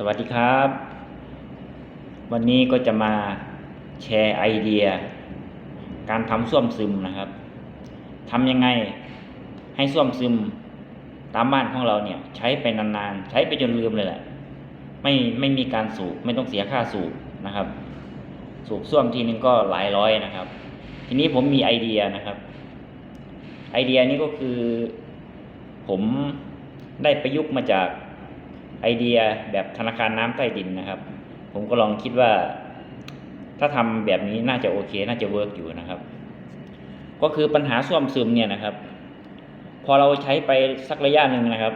สวัสดีครับ วันนี้ก็จะมาแชร์ไอเดีย การทำส้วมซึมนะครับทำยังไงให้ส้วมซึมตามบ้านของเราเนี่ยใช้ไปนานๆ ใช้ไปจนลืมเลยแหละไม่ไม่มีการสูบไม่ต้องเสียค่าสูบนะครับ สูบส้วมทีนึงก็หลายร้อยนะครับ ทีนี้ผมมีไอเดียนะครับ ไอเดียนี้ก็คือ ผมได้ประยุกต์มาจาก ไอเดียแบบธนาคารน้ำใต้ดินนะครับ ผมก็ลองคิดว่า ถ้าทำแบบนี้น่าจะโอเค น่าจะเวิร์กอยู่นะครับ ก็คือปัญหาส้วมซึมเนี่ยนะครับ พอเราใช้ไปสักระยะหนึ่งนะครับ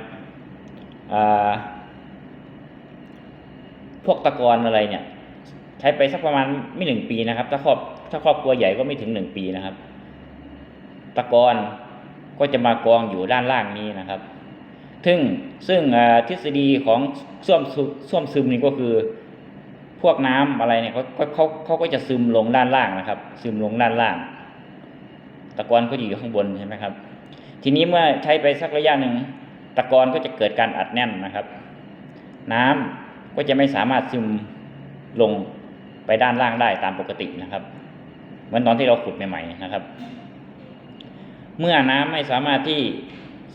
พวกตะกอนอะไรเนี่ย ใช้ไปสักประมาณไม่หนึ่งปีนะครับ ถ้าครอบถ้าครอบครัวใหญ่ก็ไม่ถึงหนึ่งปีนะครับ ตะกอนก็จะมากองอยู่ด้านล่างนี้นะครับ ซึ่งซึ่งทฤษฎีของส้วมซึส้วมซึมนี่ก็คือ พวกน้ำอะไรเนี่ยเขาเขาเขาเขาก็จะซึมลงด้านล่างนะครับ ซึมลงด้านล่าง ตะกอนก็อยู่ข้างบนใช่ไหมครับ ทีนี้เมื่อใช้ไปสักระยะหนึ่งตะกอนก็จะเกิดการอัดแน่นนะครับ น้ำก็จะไม่สามารถซึมลงไปด้านล่างได้ตามปกตินะครับเหมือนตอนที่เราขุดใหม่ๆนะครับ เมื่อน้ำไม่สามารถที่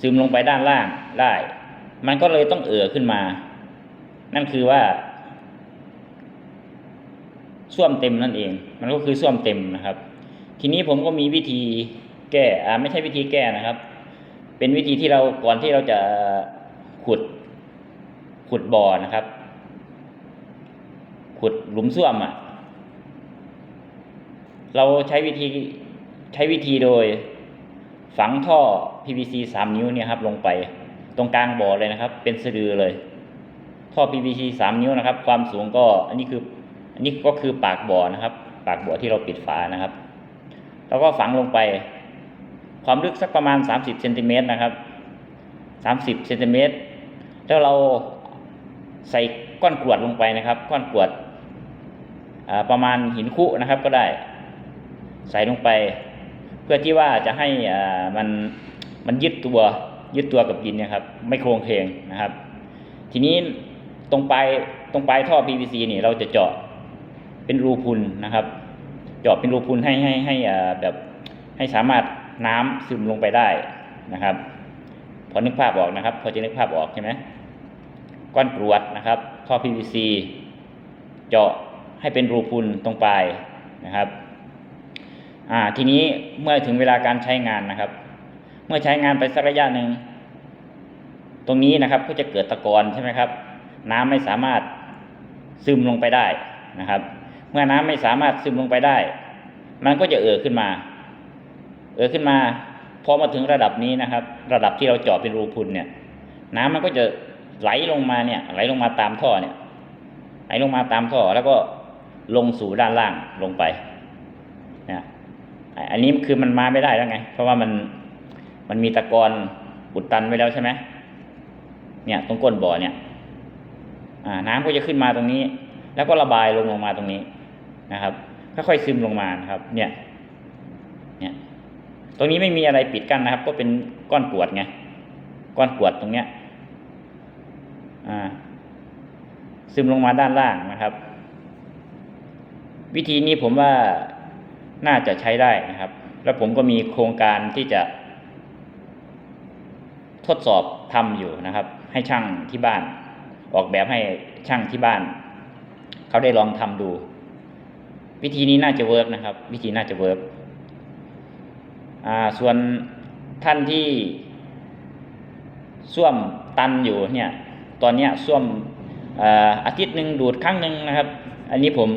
ซึมลงไปด้านล่างได้ มันก็เลยต้องเอ่อขึ้นมา นั่นคือว่าส้วมเต็มนั่นเอง มันก็คือส้วมเต็มนะครับ ทีนี้ผมก็มีวิธีแก้อ่าไม่ใช่วิธีแก้นะครับ เป็นวิธีที่เราก่อนที่เราจะขุด ขุดบ่อนะครับ ขุดหลุมส้วมอะ เราใช้วิธีใช้วิธีโดย ฝังท่อ PVC สามนิ้วเนี่ยครับลงไปตรงกลางบ่อเลยนะครับ เป็นสะดือเลย ท่อ PVC สามนิ้วนะครับ ความสูงก็อันนี้คืออันนี้ก็คือปากบ่อนะครับ ปากบ่อที่เราปิดฝานะครับ แล้วก็ฝังลงไป ความลึกสักประมาณ 30เซนติเมตรนะครับ 30เซนติเมตรแล้วเราใส่ก้อนกรวดลงไปนะครับ ก้อนกรวดประมาณหินคุนะครับก็ได้ ใส่ลงไป เพื่อที่ว่าจะให้มันมันยึดตัวยึดตัวกับดินนะครับ ไม่โครงเคงนะครับ ทีนี้ตรงปลายตรงปลายท่อ PVC นี่เราจะเจาะเป็นรูพุนนะครับ เจาะเป็นรูพุนให้ให้ให้แบบให้สามารถน้ำซึมลงไปได้นะครับ พอนึกภาพออกนะครับ พอจะนึกภาพออกใช่ไหมก้อนกรวดนะครับ ท่อ PVC เจาะให้เป็นรูพุนตรงปลายนะครับ อ่าทีนี้เมื่อถึงเวลาการใช้งานนะครับ เมื่อใช้งานไปสักระยะหนึ่งตรงนี้นะครับก็จะเกิดตะกอนใช่ไหมครับ น้ำไม่สามารถซึมลงไปได้นะครับ เมื่อน้ำไม่สามารถซึมลงไปได้ มันก็จะเอ่อขึ้นมา เอ่อขึ้นมาพอมาถึงระดับนี้นะครับ ระดับที่เราเจาะเป็นรูพุนเนี่ย น้ำมันก็จะไหลลงมาเนี่ย ไหลลงมาตามท่อเนี่ย ไหลลงมาตามท่อแล้วก็ลงสู่ด้านล่างลงไปเนี่ย อันนี้คือมันมาไม่ได้แล้วไง เพราะว่ามันมันมีตะกอนอุดตันไว้แล้วใช่ไหมเนี่ยตรงก้นบ่อเนี่ย อ่า น้ำก็จะขึ้นมาตรงนี้ แล้วก็ระบายลงลงมาตรงนี้นะครับค่อยๆซึมลงมานะครับ เนี่ย เนี่ย ตรงนี้ไม่มีอะไรปิดกั้นนะครับ ก็เป็นก้อนกรวดไงก้อนกรวดตรงเนี้ย อ่า ซึมลงมาด้านล่างนะครับ วิธีนี้ผมว่า น่าจะใช้ได้นะครับ แล้วผมก็มีโครงการที่จะ ทดสอบทำอยู่นะครับ ให้ช่างที่บ้าน ออกแบบให้ช่างที่บ้าน เขาได้ลองทำดู วิธีนี้น่าจะเวิร์กนะครับ วิธีน่าจะเวิร์กส่วนท่านที่ส้วมตันอยู่เนี่ย ตอนเนี้ยส้วมออาทิตย์หนึ่งดูดครั้งหนึ่งนะครับ อันนี้ผม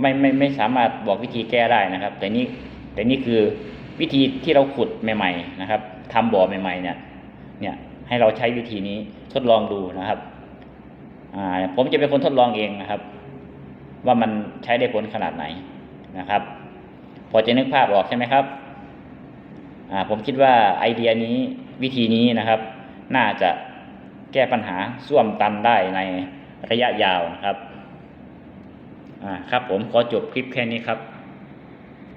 ไม่ไม่ไม่สามารถบอกวิธีแก้ได้นะครับ แต่นี่แต่นี่คือวิธีที่เราขุดใหม่ ๆ นะครับทำบ่อใหม่ ๆ เนี่ย เนี่ยให้เราใช้วิธีนี้ทดลองดูนะครับอ่าผมจะเป็นคนทดลองเองนะครับ ว่ามันใช้ได้ผลขนาดไหนนะครับ พอจะนึกภาพออกใช่ไหมครับอ่าผมคิดว่าไอเดียนี้วิธีนี้นะครับ น่าจะแก้ปัญหาส้วมตันได้ในระยะยาวนะครับ อ่าครับผมขอจบคลิปแค่นี้ครับ